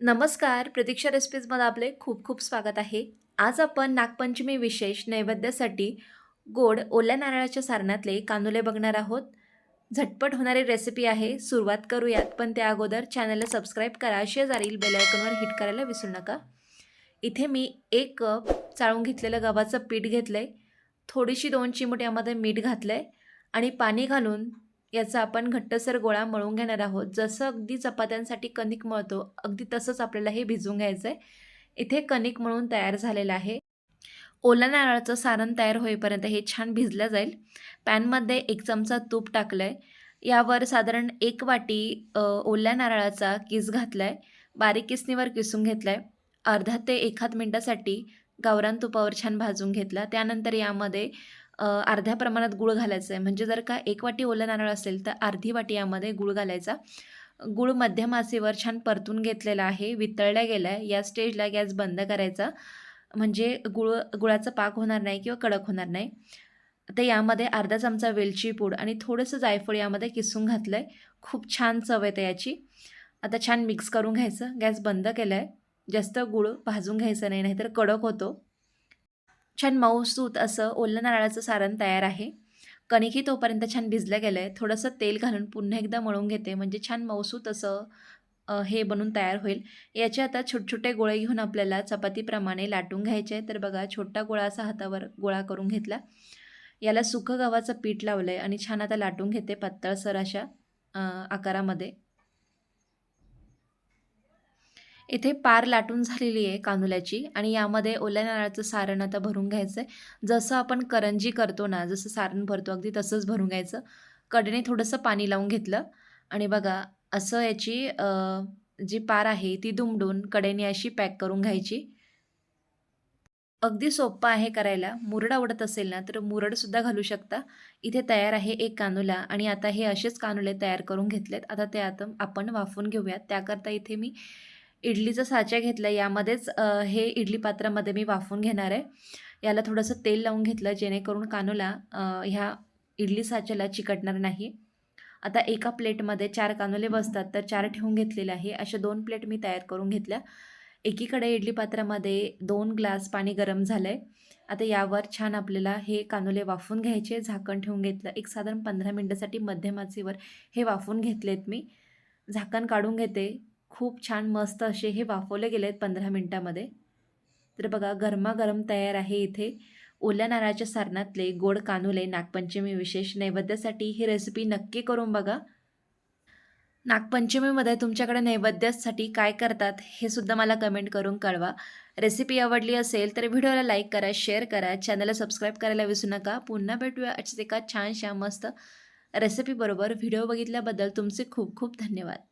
नमस्कार प्रतीक्षा रेसिपीजमध्ये आपले खूप खूप स्वागत आहे. आज आपण नागपंचमी विशेष नैवेद्यासाठी गोड ओल्या नारळाच्या सारणातले कानुले बघणार आहोत. झटपट होणारी रेसिपी आहे सुरुवात करूयात पण त्या अगोदर चॅनलला सबस्क्राईब करा शेजारील बेलायकॉनवर हिट करायला विसरू नका. इथे मी एक कप चाळून घेतलेलं गव्हाचं पीठ घेतलं आहे थोडीशी दोन चिमूट यामध्ये मीठ घातलं आहे आणि पाणी घालून याचा आपण घट्टसर गोळा मळून घेणार आहोत. जसं अगदी चपात्यांसाठी कणिक मळतो अगदी तसंच आपल्याला हे भिजवून घ्यायचं आहे इथे कणिक मळून तयार झालेलं आहे. ओला नारळाचं सारण तयार होईपर्यंत हे छान भिजलं जाईल. पॅनमध्ये एक चमचा तूप टाकलं आहे यावर साधारण एक वाटी ओल्या नारळाचा किस घातला आहे बारीक किसणीवर किसून घेतला आहे अर्धा ते एखाद मिनटासाठी गावरान तुपावर छान भाजून घेतला. त्यानंतर यामध्ये अर्ध्या प्रमाणात गूळ घालायचं आहे म्हणजे जर का एक वाटी ओलं नारळ असेल तर अर्धी वाटी यामध्ये गूळ घालायचा. गूळ मध्यम आचेवर छान परतून घेतलेला आहे वितळल्या गेला आहे या स्टेजला गॅस बंद करायचा. म्हणजे गुळ गुळाचा पाक होणार नाही किंवा कडक होणार नाही. तर यामध्ये अर्धा चमचा वेलची पूड आणि थोडंसं जायफळ यामध्ये किसून घातलं आहे खूप छान चव येते याची. आता छान मिक्स करून घ्यायचं. गॅस बंद केला आहे जास्त गुळ भाजून घ्यायचं नाही नाहीतर कडक होतो. छान मऊसूत असं ओल्या नारळाचं सारण तयार आहे. कणिकी तोपर्यंत छान भिजलं गेलं आहे थोडंसं तेल घालून पुन्हा एकदा मळून घेते. म्हणजे छान मऊसूत असं हे बनून तयार होईल. याचे आता छोटे गोळे घेऊन आपल्याला चपातीप्रमाणे लाटून घ्यायचे आहे. तर बघा छोटा गोळा असा हातावर गोळा करून घेतला. याला सुखं गव्हाचं पीठ लावलं आहे आणि छान आता लाटून घेते पातळसर अशा आकारामध्ये. इथे पार लाटून झालेली आहे कानुल्याची आणि यामध्ये ओल्या नारळाचं सारण आता भरून घ्यायचं आहे जसं आपण करंजी करतो ना जसं सारण भरतो अगदी तसंच भरून घ्यायचं. कडेने थोडंसं पाणी लावून घेतलं आणि बघा असं याची जी पार आहे ती दुमडून कडेने अशी पॅक करून घ्यायची. अगदी सोपं आहे करायला. मुरड आवडत असेल ना तर मुरडसुद्धा घालू शकता. इथे तयार आहे एक कानुला आणि आता हे असेच कानुले तयार करून घेतलेत. आता ते आता आपण वाफून घेऊयात. त्याकरता इथे मी इडलीचा साचा घेतला यामध्येच हे इडली पात्रामध्ये मी वाफून घेणार आहे. याला थोडंसं तेल लावून घेतलं जेणेकरून कानूला ह्या इडली साच्याला चिकटणार नाही. आता एका प्लेटमध्ये चार कानुले बसतात तर चार ठेवून घेतलेले आहे. अशा दोन प्लेट मी तयार करून घेतल्या. एकीकडे इडली पात्रामध्ये दोन ग्लास पाणी गरम झालं आहे आता यावर छान आपल्याला हे कानुले वाफवून घ्यायचे झाकण ठेवून घेतलं. एक साधारण पंधरा मिनटासाठी मध्यम आचेवर हे घेतले घेतलेत मी. झाकण काढून घेते. खूप छान मस्त असे हे वाफवले गेले आहेत पंधरा मिनटामध्ये. तर बघा गरमागरम तयार आहे इथे. ओल्या नारळाच्या सारणातले गोड कानुले नागपंचमी विशेष नैवेद्यासाठी ही रेसिपी नक्की करून बघा. नागपंचमीमध्ये तुमच्याकडे नैवेद्यासाठी काय करतात हे सुद्धा मला कमेंट करून कळवा. रेसिपी आवडली असेल तर व्हिडिओला लाईक करा शेअर करा चॅनलला सबस्क्राईब करायला विसरू नका. पुन्हा भेटूया अशीच एका छानशा मस्त रेसिपीबरोबर व्हिडिओ बघितल्याबद्दल तुमचे खूप खूप धन्यवाद.